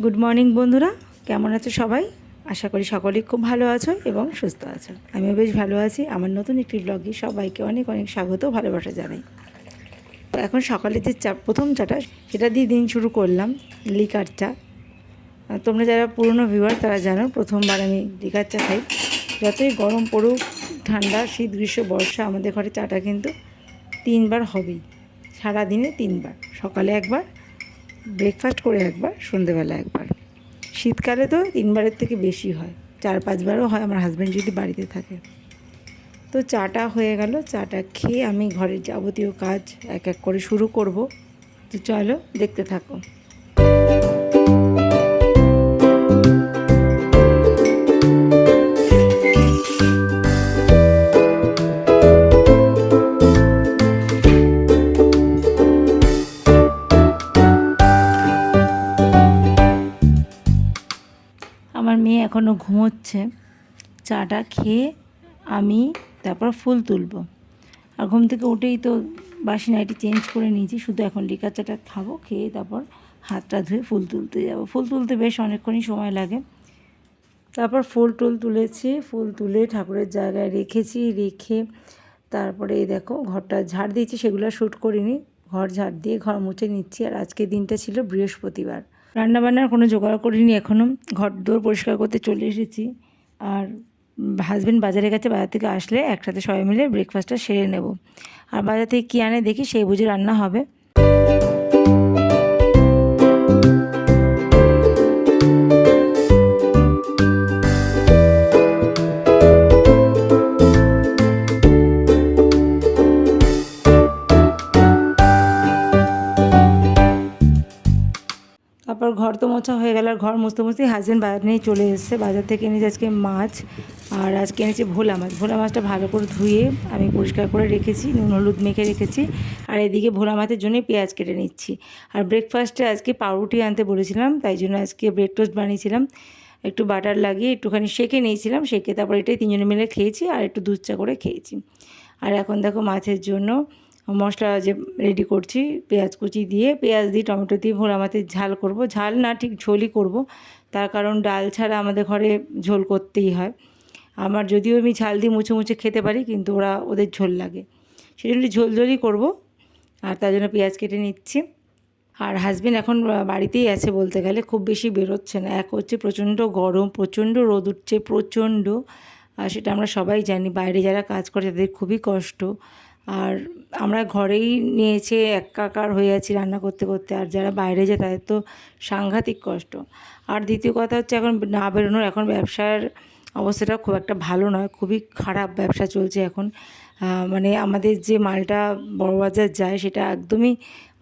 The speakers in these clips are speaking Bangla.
গুড মর্নিং বন্ধুরা। কেমন আছো সবাই? আশা করি সকলেই খুব ভালো আছো এবং সুস্থ আছো। আমিও বেশ ভালো আছি। আমার নতুন একটি ব্লগে সবাইকে অনেক অনেক স্বাগত ভালোবাসা জানাই। তো এখন সকালে যে চা প্রথম চাটা, সেটা দিয়ে দিন শুরু করলাম, লিকার চা। তোমরা যারা পুরনো ভিউয়ার তারা জানো, প্রথমবার আমি লিকার চা খাই। যতই গরম পড়ুক, ঠান্ডা, শীত, গ্রীষ্ম, বর্ষা, আমাদের ঘরে চাটা কিন্তু তিনবার হবেই। সারাদিনে তিনবার। সকালে একবার ব্রেকফাস্ট করে একবার, সন্ধেবেলা একবার। শীতকালে তো তিনবারের থেকে বেশি হয়, চার পাঁচবারও হয় আমার হাজব্যান্ড যদি বাড়িতে থাকে। তো চাটা হয়ে গেল, চাটা খেয়ে আমি ঘরের যাবতীয় কাজ এক এক করে শুরু করব। তো চলো দেখতে থাকো। এখনও ঘুমোচ্ছে। চাটা খেয়ে আমি তারপর ফুল তুলবো। আর ঘুম থেকে উঠেই তো বাসি নাইটি চেঞ্জ করে নিয়েছি, শুধু এখন লিকার চাটা খাব, খেয়ে তারপর হাতটা ধুয়ে ফুল তুলতে যাব। ফুল তুলতে বেশ অনেকক্ষণই সময় লাগে। তারপর ফুল টুল তুলেছি, ফুল তুলে ঠাকুরের জায়গায় রেখেছি, রেখে তারপরে এই দেখো ঘরটা ঝাড় দিয়েছি, সেগুলো শ্যুট করিনি। ঘর ঝাড় দিয়ে ঘর মুছে নিচ্ছি। আর আজকে দিনটা ছিল বৃহস্পতিবার। রান্নাবান্নার কোনো জোগাড় করিনি এখনও ঘর দোর পরিষ্কার করতে চলে এসেছি। আর হাজব্যান্ড বাজারে গেছে, বাজার থেকে আসলে একসাথে সবাই মিলে ব্রেকফাস্টটা সেরে নেব। আর বাজার থেকে কী আনে দেখি, সেই বুঝে রান্না হবে। ঘর তো মোছা হয়ে গেল আর ঘর মুছতে মুছতেই হাজব্যান্ড বাজার নিয়ে চলে এসেছে। বাজার থেকে এনেছে আজকে মাছ আর আজকে এনেছে ভোলা মাছ। ভোলা মাছটা ভালো করে ধুয়ে আমি পরিষ্কার করে রেখেছি, নুন, হলুদ মেখে রেখেছি আর এদিকে ভোলা মাছের জন্য পেঁয়াজ কেটে নিচ্ছি। আর ব্রেকফাস্টে আজকে পাউরুটি আনতে বলেছিলাম, তাই জন্য আজকে ব্রেড টোস্ট বানিয়েছিলাম। একটু বাটার লাগিয়ে একটুখানি সেকে নিয়েছিলাম, সেকে তারপর এটাই তিনজনে মিলে খেয়েছি আর একটু দুধ চা করে খেয়েছি। আর এখন দেখো মাছের জন্য মশলা যে রেডি করছি, পেঁয়াজ কুচি দিয়ে, পেঁয়াজ দিয়ে টমেটো দিয়ে ভোলা মাছের ঝাল করব। ঝাল না ঠিক ঝোলই করব, তার কারণ ডাল ছাড়া আমাদের ঘরে ঝোল করতেই হয়। আমার যদিও আমি ঝাল দিয়ে মুছে মুছে খেতে পারি, কিন্তু ওরা, ওদের ঝোল লাগে। সেই জন্য ঝোল ঝোলই করব, আর তার জন্য পেঁয়াজ কেটে নিচ্ছি। আর হাজবেন্ড এখন বাড়িতেই আছে বলতে গেলে, খুব বেশি বেরোচ্ছে না। এক হচ্ছে প্রচণ্ড গরম, প্রচণ্ড রোদ উঠছে, প্রচণ্ড। আর সেটা আমরা সবাই জানি, বাইরে যারা কাজ করে তাদের খুবই কষ্ট। আর আমরা ঘরেই নিয়েছে একাকার হয়ে আছি রান্না করতে করতে। আর যারা বাইরে যায় তাদের তো সাংঘাতিক কষ্ট। আর দ্বিতীয় কথা হচ্ছে এখন না বেরোনোর এখন ব্যবসার অবস্থাটা খুব একটা ভালো নয়, খুবই খারাপ ব্যবসা চলছে এখন। মানে আমাদের যে মালটা বড়বাজার যায় সেটা একদমই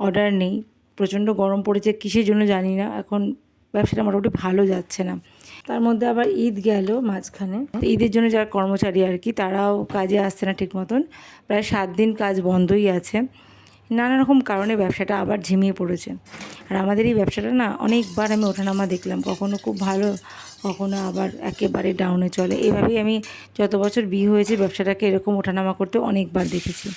অর্ডার নেই। প্রচণ্ড গরম পড়েছে, কিসের জন্য জানি না। এখন ব্যবসাটা মোটামুটি ভালো যাচ্ছে না। তার মধ্যে আবার ঈদ গেল মাঝখানে। ঈদের জন্য যারা কর্মচারী আর কি, তারাও কাজে আসছে না ঠিক মতন। প্রায় সাত দিন কাজ বন্ধই আছে। নানা রকম কারণে ব্যবসাটা আবার ঝিমিয়ে পড়েছে। আর আমাদের এই ব্যবসাটা না, অনেকবার আমি ওঠানামা দেখলাম। কখনো খুব ভালো, কখনো আবার একেবারে ডাউনে চলে। এভাবেই আমি যত বছর বিয়ে হয়েছে, ব্যবসাটাকে এরকম ওঠানামা করতে অনেকবার দেখেছি।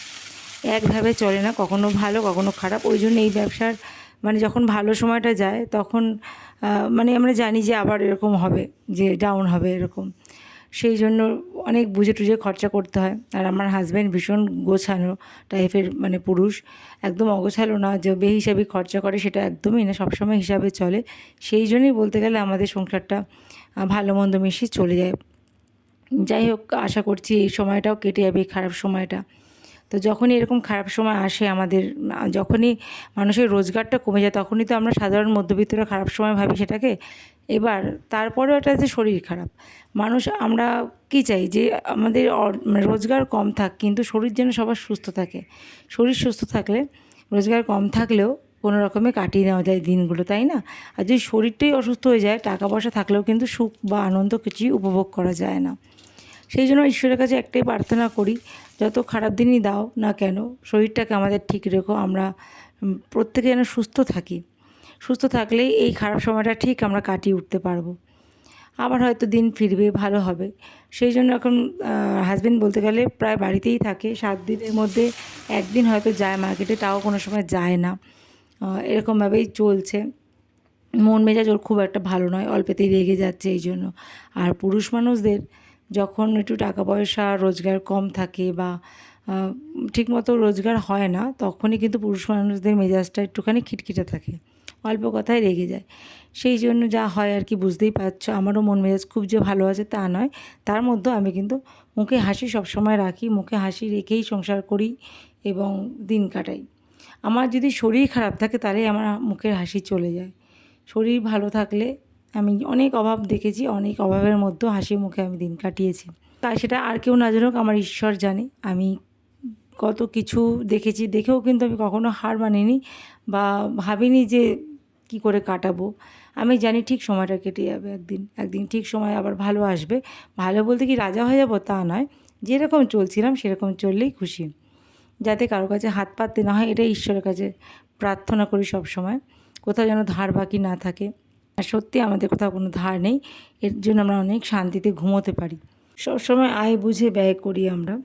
একভাবে চলে না, কখনো ভালো, কখনো খারাপ। ওই জন্য এই ব্যবসার মানে যখন ভালো সময়টা যায়, তখন মানে আমরা জানি যে আবার এরকম হবে, যে ডাউন হবে এরকম। সেই জন্য অনেক বুঝে টুঝে খরচা করতে হয়। আর আমার হাজব্যান্ড ভীষণ গোছানো টাইপের মানে পুরুষ, একদম অগোছালো না, যে বেহিসাবি খরচা করে সেটা একদমই না, সবসময় হিসাবে চলে। সেই জন্যই বলতে গেলে আমাদের সংসারটা ভালো মন্দ মিশিয়ে চলে যায়। যাই হোক, আশা করছি এই সময়টাও কেটে যাবে খারাপ সময়টা। তো যখনই এরকম খারাপ সময় আসে আমাদের যখনই মানুষের রোজগারটা কমে যায় তখনই তো আমরা সাধারণ মধ্যবিত্তরা খারাপ সময় ভাবি সেটাকে। এবার তারপরেও এটা যে শরীর খারাপ। মানুষ, আমরা কি চাই যে আমাদের মানে রোজগার কম থাক কিন্তু শরীর যেন সবার সুস্থ থাকে। শরীর সুস্থ থাকলে, রোজগার কম থাকলেও কোনো রকমে কাটিয়ে নেওয়া যায় দিনগুলো, তাই না? আর যদি শরীরটাই অসুস্থ হয়ে যায়, টাকা পয়সা থাকলেও কিন্তু সুখ বা আনন্দ কিছুই উপভোগ করা যায় না। সেই জন্য ঈশ্বরের কাছে একটাই প্রার্থনা করি, যত খারাপ দিনই দাও না কেন, শরীরটাকে আমাদের ঠিক রেখো, আমরা প্রত্যেকে যেন সুস্থ থাকি। সুস্থ থাকলেই এই খারাপ সময়টা ঠিক আমরা কাটিয়ে উঠতে পারব। আবার হয়তো দিন ফিরবে, ভালো হবে। সেই জন্য এখন হাজব্যান্ড বলতে গেলে প্রায় বাড়িতেই থাকে। সাত দিনের মধ্যে একদিন হয়তো যায় মার্কেটে তাও কোনো সময় যায় না। এরকমভাবেই চলছে। মন মেজাজ ওর খুব একটা ভালো নয়, অল্পেতেই রেগে যাচ্ছে এই জন্য। আর পুরুষ মানুষদের যখন একটু টাকা পয়সা রোজগার কম থাকে বা ঠিকমতো রোজগার হয় না, তখনই কিন্তু পুরুষ মানুষদের মেজাজটা একটুখানি খিটখিটে থাকে, অল্প কথায় রেগে যায়। সেই জন্য যা হয় আর কি বুঝতেই পারছ, আমারও মন মেজাজ খুব যে ভালো আছে তা নয়। তার মধ্যেও আমি কিন্তু মুখে হাসি সবসময় রাখি, মুখে হাসি রেখেই সংসার করি এবং দিন কাটাই। আমার যদি শরীর খারাপ থাকে তাহলে আমার মুখের হাসি চলে যায়। শরীর ভালো থাকলে আমি অনেক অভাব দেখেছি, অনেক অভাবের মধ্যেও হাসি মুখে আমি দিন কাটিয়েছি। তাই সেটা আর কেউ না জানুক, আমার ঈশ্বর জানে। আমি কত কিছু দেখেছি, দেখেও কিন্তু আমি কখনো হার মানিনি বা ভাবিনি যে কি করে কাটাবো। আমি জানি ঠিক সময়টা কেটে যাবে একদিন একদিন ঠিক সময় আবার ভালো আসবে। ভালো বলতে কি রাজা হয়ে যাব তা নয়, যেরকম চলছিলাম সেরকম চললেই খুশি। যাতে কারও কাছে হাত পাততে না হয়, এটাই ঈশ্বরের কাছে প্রার্থনা করি সব সময় কোথাও যেন ধার বাকি না থাকে। আর সত্যি আমাদের কোথাও কোনো ধার নেই। এর জন্য আমরা অনেক শান্তিতে ঘুমোতে পারি। সবসময় আয় বুঝে ব্যয় করি আমরা।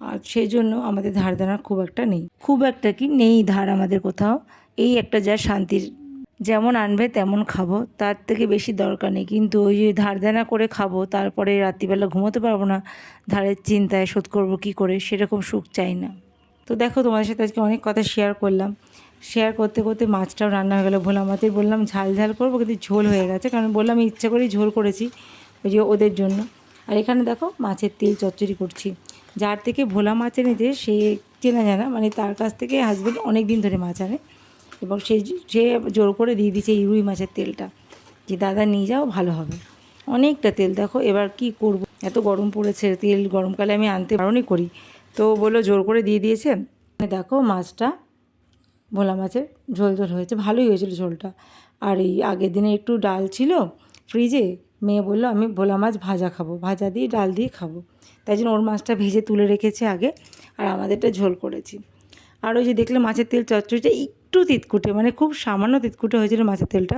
আর সেই জন্য আমাদের ধার দেনা খুব একটা নেই। খুব একটা কি নেই ধার আমাদের কোথাও। এই একটা যা শান্তির যেমন আনবে তেমন খাব। তার থেকে বেশি দরকার নেই। কিন্তু ওই যে ধার দেনা করে খাব, তারপরে রাত্রিবেলা ঘুমোতে পারব না, ধারের চিন্তায় শোধ করব কী করে? সেরকম সুখ চাই না। তো দেখো তোমাদের সাথে আজকে অনেক কথা শেয়ার করলাম। শেয়ার করতে করতে মাছটাও রান্না হয়ে গেলো। ভোলা মাছের বললাম, ঝাল ঝাল করব, কিন্তু ঝোল হয়ে গেছে। কারণ বললাম ইচ্ছা করেই ঝোল করেছি, ওই যে ওদের জন্য। আর এখানে দেখো, মাছের তেল চচ্চড়ি করছি। যার থেকে ভোলা মাছ এনেছে, সে চেনা জানা মানে তার কাছ থেকে হাজবেন্ড অনেক দিন ধরে মাছ আনে। এবং সে সে জোর করে দিয়ে দিয়েছে এই রুই মাছের তেলটা, যে, দাদা, নিয়ে যাও, ভালো হবে। অনেকটা তেল। দেখো, এবার কি করব? এত গরম পড়েছে, তেল গরমকালে আমি আনতে বারণই করি। তো বলল, জোর করে দিয়ে দিয়েছে দেখো, মাছটা ভোলা মাছের ঝোল ঝোল হয়েছে, ভালোই হয়েছিল ঝোলটা। আর এই আগের দিনে একটু ডাল ছিল ফ্রিজে, মেয়ে বলল, আমি ভোলা মাছ ভাজা খাব, ভাজা দিয়ে ডাল দিয়ে খাব। তাই জন্য ওর মাছটা ভেজে তুলে রেখেছে আগে, আর আমাদেরটা ঝোল করেছি। আর ওই যে দেখলে মাছের তেল চচ্চড়িটা একটু তিতকুটে মানে খুব সামান্য তিতকুটে হয়েছিল মাছের তেলটা।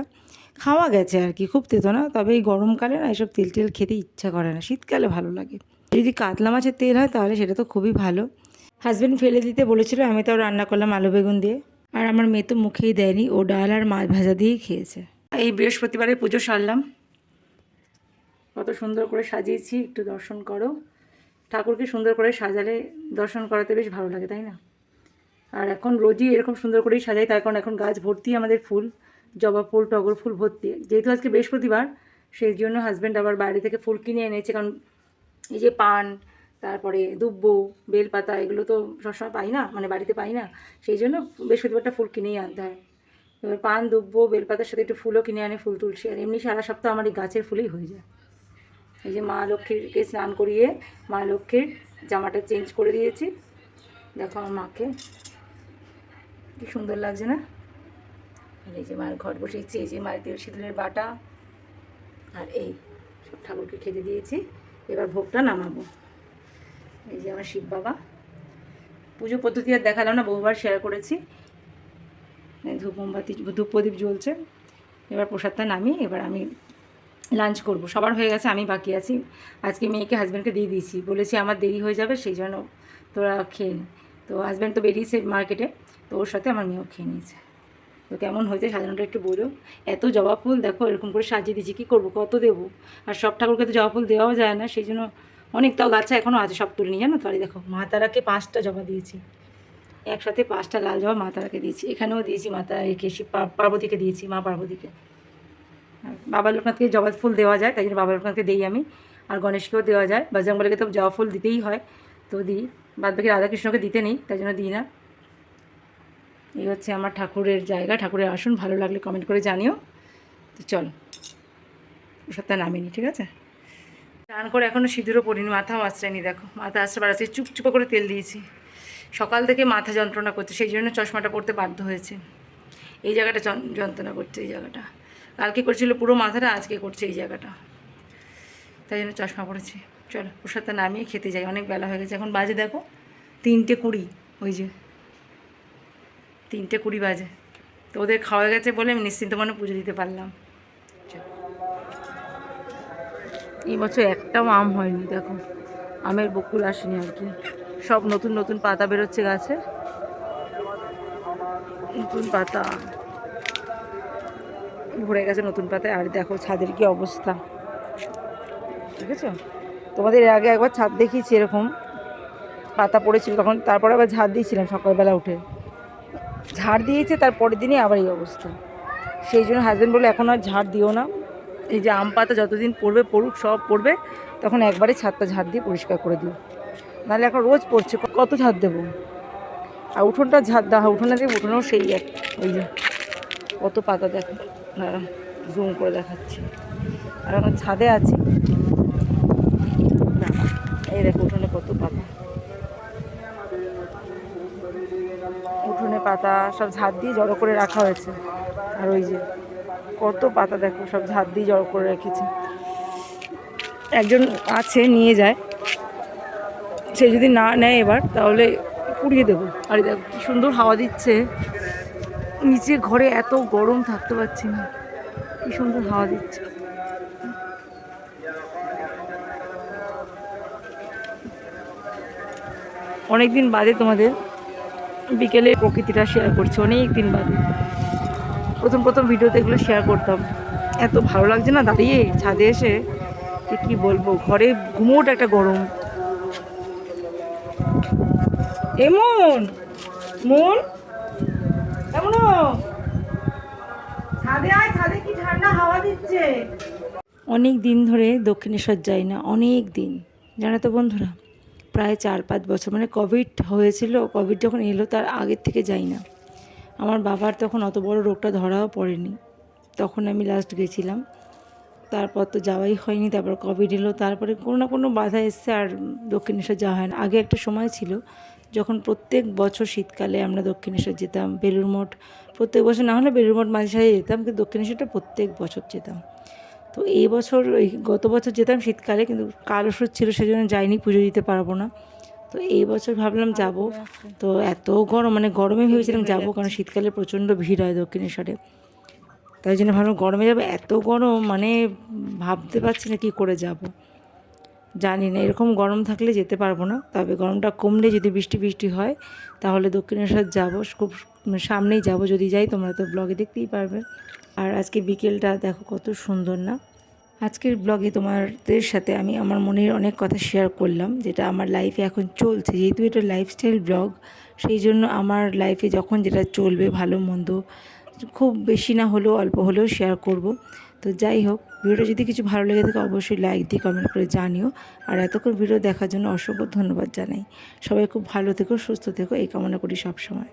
খাওয়া গেছে আর কি, খুব তেতো না, তবে এই গরমকালে না এসব তেল টেল খেতে ইচ্ছা করে না, শীতকালে ভালো লাগে। যদি কাতলা মাছের তেল হয় তাহলে সেটা তো খুবই ভালো। হাজব্যান্ড ফেলে দিতে বলেছিল, আমি তাও রান্না করলাম আলু বেগুন দিয়ে। আর আমার মেয়ে তো মুখেই দেয়নি, ও ডাল আর মাছ ভাজা দিয়েই খেয়েছে। এই বৃহস্পতিবারে পুজো সারলাম। কত সুন্দর করে সাজিয়েছি, একটু দর্শন করো। ঠাকুরকে সুন্দর করে সাজালে দর্শন করাতে বেশ ভালো লাগে, তাই না? আর এখন রোজই এরকম সুন্দর করেই সাজাই, তার কারণ এখন গাছ ভর্তি আমাদের ফুল, জবা ফুল, টগর ফুল ভর্তি। যেহেতু আজকে বৃহস্পতিবার, সেই জন্য হাজব্যান্ড আবার বাইরে থেকে ফুল কিনে এনেছে, কারণ এই যে পান তারপরে দুব্বো, বেলপাতা, এগুলো তো সবসময় পাই না মানে বাড়িতে পাই না। সেই জন্য বৃহস্পতিবারটা ফুল কিনেই আনতে হয়। এবার পান, দুব্বো, বেলপাতার সাথে একটু ফুলও কিনে আনে, ফুল তুলসী, আর এমনি সারা সপ্তাহ আমার এই গাছের ফুলেই হয়ে যায়। এই যে মা লক্ষ্মীরকে স্নান করিয়ে মা লক্ষ্মীর জামাটা চেঞ্জ করে দিয়েছি। দেখো আমার মাকে। কি সুন্দর লাগছে না? এই যে মায়ের ঘর বসেছি, এই যে মায়ের তেল সিঁদুরের বাটা। আর এই সব ঠাকুরকে খেতে দিয়েছি। এবার ভোগটা নামাবো। এই যে আমার শিব বাবা। পুজো পদ্ধতি আর দেখালাম না, বহুবার শেয়ার করেছি। ধূপ মোমবাতি, ধূপ প্রদীপ জ্বলছে। এবার প্রসাদটা নামিয়ে এবার আমি লাঞ্চ করব। সবার হয়ে গেছে, আমি বাকি আছি। আজকে মেয়েকে হাজব্যান্ডকে দিয়ে দিয়েছি। বলেছি আমার দেরি হয়ে যাবে, সেই জন্য তোরা খেয়ে নে। তো হাজব্যান্ড তো বেরিয়েছে মার্কেটে তো ওর সাথে আমার মেয়েও খেয়ে নিয়েছে। তো কেমন হয়েছে সাজানোটা একটু বলো। এত জবা ফুল, দেখো এরকম করে সাজিয়ে দিয়েছি, কী করব, কত দেবো? আর সব ঠাকুরকে তো জবা ফুল দেওয়াও যায় না, সেই জন্য অনেক তাও গাছে এখনও আছে, সব তুলে নিয়ে জানো তো? দেখো, মা তারাকে পাঁচটা জবা দিয়েছি। একসাথে পাঁচটা লাল জবা মা তারাকে দিয়েছি। এখানেও দিয়েছি মাতা একে পার্বতীকে দিয়েছি, মা পার্বতীকে। বাবা লোকনাথকে জবা ফুল দেওয়া যায়, তাই জন্য বাবা লোকনাথকে দিই আমি। আর গণেশকেও দেওয়া যায়। বজরংবলীকে তো জবা ফুল দিতেই হয়, তো দিই। বাদ বাকি রাধাকৃষ্ণকে দিতে নেই, তাই জন্য দিই না। এই হচ্ছে আমার ঠাকুরের জায়গা, ঠাকুরের আসন। ভালো লাগলে কমেন্ট করে জানিও। তো চল ওষুধটা নামিনি ঠিক আছে? স্নান করে এখনও সিঁদুরও পড়িনি, মাথাও আশ্রয়নি দেখো। মাথা আশ্রয় বাড়াচ্ছে চুপচুপে করে তেল দিয়েছি। সকাল থেকে মাথা যন্ত্রণা করছে, সেই জন্য চশমাটা পড়তে বাধ্য হয়েছে। এই জায়গাটা যন- যন্ত্রণা করছে, এই জায়গাটা। কালকে করছিল পুরো মাথাটা, আজকে করছে এই জায়গাটা। তাই জন্য চশমা পড়েছি। চলো, প্রসাদটা নামিয়ে খেতে যাই, অনেক বেলা হয়ে গেছে। এখন বাজে দেখো তিনটে কুড়ি, ওই যে। তিনটে কুড়ি বাজে। তো ওদের খাওয়া গেছে বলে আমি নিশ্চিন্ত মনে পুজো দিতে পারলাম। এই বছর একটাও আম হয়নি, দেখো। আমের বকুল আসেনি আর কি। সব নতুন নতুন পাতা বেরোচ্ছে গাছে। নতুন পাতা। ভরে গেছে নতুন পাতায় আর দেখো ছাদের কি অবস্থা। ঠিক আছে তোমাদের এর আগে একবার ছাদ দেখিয়েছি এরকম। পাতা পড়েছিল তখন, তারপরে আবার ঝাড় দিয়েছিলাম সকালবেলা উঠে। ঝাড় দিয়েছে, তার পরের দিনই আবার এই অবস্থা। সেই জন্য হাজব্যান্ড বলে এখন আর ঝাড় দিও না। এই যে আম পাতা যতদিন পড়বে, পড়ুক, সব পড়বে, তখন একবারে ছাদটা ঝাড় দিয়ে পরিষ্কার করে দিও। নাহলে এখন রোজ পড়ছে, কত ঝাড় দেবো? আর উঠোনটা ঝাড় দেওয়া হয় উঠোনে দিয়ে উঠোনেও সেই এক, ওই যে কত পাতা দেখো জুম করে দেখাচ্ছি। আর এখন ছাদে আছে। এই দেখো উঠোনে কত পাতা। উঠোনে পাতা সব ঝাড় দিয়ে জড়ো করে রাখা হয়েছে। আর ওই যে কত পাতা দেখো, সব ঝাড় দিয়ে জড়ো করে রেখেছে। একজন আছে, নিয়ে যায়। সে যদি না নেয় এবার, তাহলে পুড়িয়ে দেবো। আর দেখো, কি সুন্দর হাওয়া দিচ্ছে। নিচে ঘরে এত গরম থাকতে পারছি না। কি সুন্দর হাওয়া দিচ্ছে। অনেক দিন বাদে তোমাদের বিকেলে প্রকৃতিটা শেয়ার করছি অনেক দিন বাদে। প্রথম প্রথম ভিডিওতে এগুলো শেয়ার করতাম। এত ভালো লাগছে না দাঁড়িয়ে ছাদে এসে যে কি বলব, ঘরে ঘুমোট একটা গরম। এমন মন এমন ঠান্ডা অনেক দিন ধরে দক্ষিণেশ্বর যাই না, অনেক দিন। জানো তো বন্ধুরা, প্রায় চার পাঁচ বছর মানে কোভিড হয়েছিল কোভিড যখন এলো, তার আগের থেকে যাই না। আমার বাবার তখন অত বড় রোগটা ধরাও পড়েনি। তখন আমি লাস্ট গেছিলাম। তারপর তো যাওয়াই হয়নি, তারপর কোভিড এলো, তারপরে কোনো না কোনো বাধা এসছে আর দক্ষিণেশ্বর যাওয়া হয় না। আগে একটা সময় ছিল, যখন প্রত্যেক বছর শীতকালে আমরা দক্ষিণেশ্বর যেতাম বেলুর মঠ প্রত্যেক বছর, না হলে বেলুর মঠ মাঝে সাঝে যেতাম, কিন্তু দক্ষিণেশ্বরটা প্রত্যেক বছর যেতাম। তো এই বছর এই গত বছর যেতাম শীতকালে, কিন্তু কাল ওষুধ ছিল, সেজন্য যাইনি, পুজো দিতে পারব না। তো এই বছর ভাবলাম যাব। তো এত গরম মানে গরমে ভেবেছিলাম যাব কারণ শীতকালে প্রচণ্ড ভিড় হয় দক্ষিণেশ্বরে। তাই জন্য ভাবলাম গরমে যাব এত গরম মানে ভাবতে পারছি না কী করে যাব। জানি না এরকম গরম থাকলে যেতে পারব না তবে গরমটা কমলে যদি বৃষ্টি বৃষ্টি হয় তাহলে দক্ষিণেশ্বর যাব খুব সামনেই যাব যদি যাই তোমরা তো ব্লগে দেখতেই পারবে। আর আজকে বিকেলটা দেখো কত সুন্দর না? আজকের ব্লগে তোমাদের সাথে আমি আমার মনের অনেক কথা শেয়ার করলাম, যেটা আমার লাইফে এখন চলছে। যেহেতু এটা লাইফস্টাইল ব্লগ সেই জন্য আমার লাইফে যখন যেটা চলবে, ভালো, মন্দ, খুব বেশি না হলেও, অল্প হলেও শেয়ার করব। তো যাই হোক, ভিডিওটা যদি কিছু ভালো লেগে থাকে, অবশ্যই লাইক দিয়ে কমেন্ট করে জানিও। আর এতক্ষণ ভিডিও দেখার জন্য অসংখ্য ধন্যবাদ জানাই। সবাই খুব ভালো থেকো, সুস্থ থেকো, এই কামনা করি সবসময়।